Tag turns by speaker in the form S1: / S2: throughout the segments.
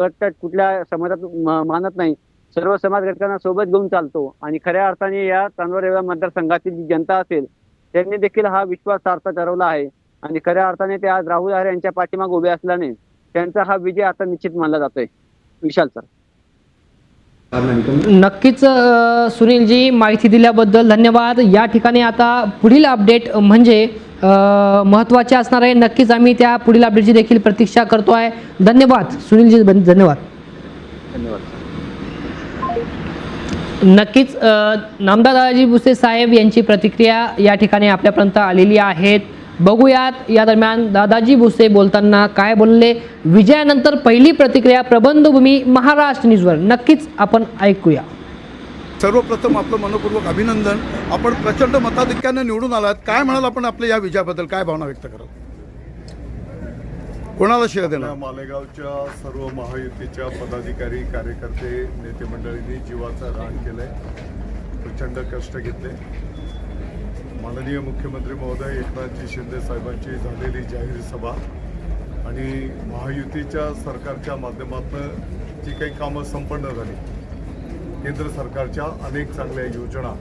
S1: गट कुठल्या समाजात मानत नाही. सर्व समाज घटकांना सोबत घेऊन चालतो. आणि खऱ्या अर्थाने या चांदवड रेवा मतदारसंघातील जी जनता असेल त्यांनी देखील हा विश्वास सार्थ ठरवला आहे. आणि खऱ्या अर्थाने ते आज राहुल आरे यांच्या पाठीमागे उभे असल्याने त्यांचा हा विजय आता निश्चित मानला जातोय. विशाल सर.
S2: नक्कीच सुनील सुनीलजी माहिती दिल्याबद्दल धन्यवाद. या ठिकाणी आता पुढील अपडेट म्हणजे महत्त्वाचे असणार आहे. नक्कीच आम्ही त्या पुढील अपडेटची देखील प्रतीक्षा करतो आहे. धन्यवाद. सुनीलजी धन- धन्यवाद.
S1: धन्यवाद.
S2: नक्कीच नामदार दादाजी भुसे साहेब यांची प्रतिक्रिया या ठिकाणी आपल्यापर्यंत आलेली आहेत. बघूयात या दरम्यान दादाजी भुसे बोलताना काय बोलले? विजयानंतर पहिली प्रतिक्रिया प्रबंधभूमी महाराष्ट्र न्यूजवर. नक्कीच आपण ऐकूया.
S3: सर्वप्रथम आपलं मनपूर्वक अभिनंदन. आपण प्रचंड मताधिक्याने निवडून आलात. काय म्हणाल आपण आपल्या या विजयाबद्दल? काय भावना व्यक्त कराल? कोणाला श्रेय देणार?
S4: मालेगावच्या सर्व महायुतीच्या पदाधिकारी कार्यकर्ते नेते मंडळींनी जीवाचं रान केलंय. प्रचंड कष्ट घेतले. माननीय मुख्यमंत्री महोदय एकनाथजी शिंदे साहेबांची झालेली जाहीर सभा आणि महायुतीच्या सरकारच्या माध्यमातून जी काही कामं संपन्न झाली केंद्र सरकारच्या अनेक चांगल्या योजना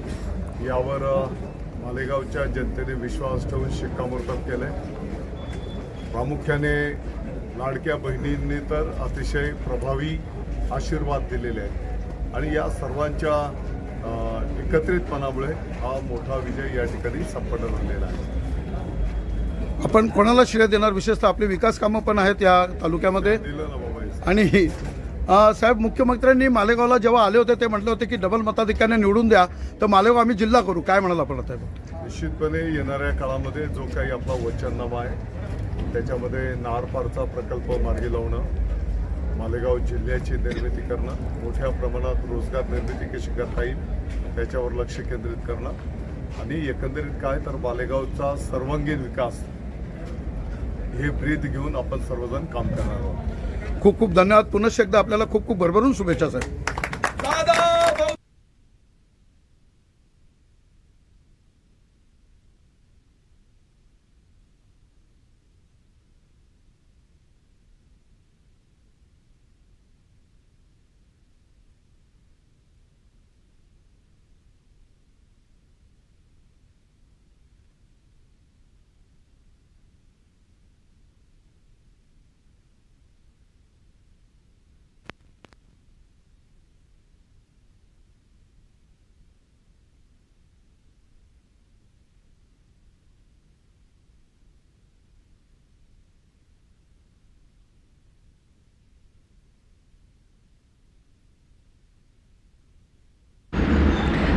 S4: यावर मालेगावच्या जनतेने विश्वास ठेवून शिक्कामोर्तब केलंय. प्रामुख्याने लाडक्या बहिणींनी तर अतिशय प्रभावी आशीर्वाद दिलेले आहेत. आणि या सर्वांच्या एकत्रितपणामुळे हा मोठा विजय या ठिकाणी संपन्न झालेला आहे.
S3: आपण कोणाला श्रेय देणार? विशेषतः आपली विकास कामं पण आहेत या तालुक्यामध्ये. आणि साहेब मुख्यमंत्र्यांनी मालेगावला जेव्हा आले होते ते म्हटले होते की डबल मताधिक्याने निवडून द्या तर मालेगाव आम्ही जिल्हा करू. काय म्हणाल आपण आता
S4: निश्चितपणे येणाऱ्या काळामध्ये जो काही आपला वचननामा आहे त्याच्यामध्ये नारपारचा प्रकल्प मार्गी लावणं मालेगाव जिल्ह्याची निर्मिती करणं मोठ्या प्रमाणात रोजगार निर्मिती कशी करता येईल त्याच्यावर लक्ष केंद्रित करणं आणि एकंदरीत काय तर मालेगावचा सर्वांगीण विकास हे ब्रीद घेऊन आपण सर्वजण काम करणार आहोत.
S3: खूप खूप धन्यवाद. पुनश्च एकदा आपल्याला खूप खूप भरभरून शुभेच्छा साहेब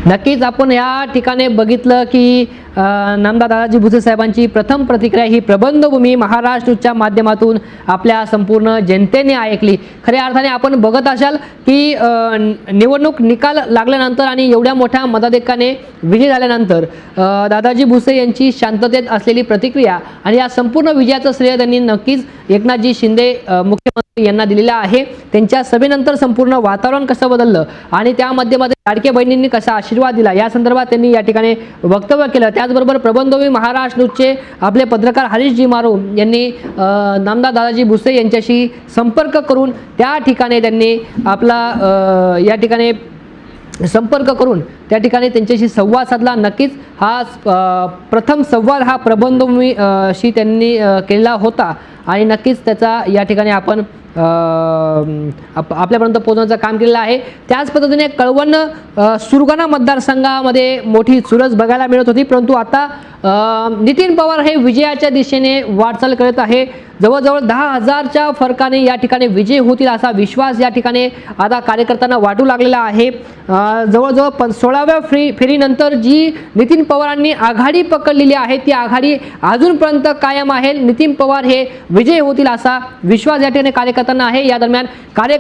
S2: नक्कीच आपण या ठिकाणी बघितलं की अ, दादाजी भुसे साहेबांची प्रथम प्रतिक्रिया ही प्रबंधभूमी महाराष्ट्रच्या माध्यमातून आपल्या संपूर्ण जनतेने ऐकली. खऱ्या अर्थाने आपण बघत असाल की निवडणूक निकाल लागल्यानंतर आणि एवढ्या मोठ्या मताधिकाने विजय झाल्यानंतर दादाजी भुसे यांची शांततेत असलेली प्रतिक्रिया आणि या संपूर्ण विजयाचं श्रेय त्यांनी नक्कीच एकनाथजी शिंदे मुख्यमंत्री यांना दिलेलं आहे. त्यांच्या सभेनंतर संपूर्ण वातावरण कसं बदललं आणि त्या माध्यमात लाडके बहिणींनी कसा आशीर्वाद दिला या संदर्भात त्यांनी या ठिकाणी वक्तव्य केलं. त्याचबरोबर प्रबंधवी महाराष्ट्र न्यूजचे आपले पत्रकार हरीशजी मारू यांनी अ, नामदार दादाजी भुसे यांच्याशी संपर्क करून त्या ठिकाणी त्यांनी आपला या ठिकाणी संपर्क करून त्या ठिकाणी त्यांच्याशी संवाद साधला. नक्कीच हा प्रथम संवाद हा प्रबंध मी शी त्यांनी केलेला होता. आणि नक्कीच त्याचा या ठिकाणी आपण आप आपल्यापर्यंत पोहोचवण्याचं काम केलेलं आहे. त्याच पद्धतीने कळवण सुरगाणा मतदारसंघामध्ये मोठी चुरस बघायला मिळत होती. परंतु आता नितीन पवार हे विजयाच्या दिशेने वाटचाल करत आहे. जवळजवळ दहा हजारच्या फरकाने या ठिकाणी विजय होतील असा विश्वास या ठिकाणी आता कार्यकर्त्यांना वाटू लागलेला आहे. जवळजवळ पण सोळाव्या फ्री फेरीनंतर जी नितीन पवारांनी आघाडी पकडलेली आहे ती आघाडी अजूनपर्यंत कायम आहे. नितीन पवार हे विजय होतील असा विश्वास या ठिकाणी कार्यकर्त्यांना आहे. या दरम्यान कार्य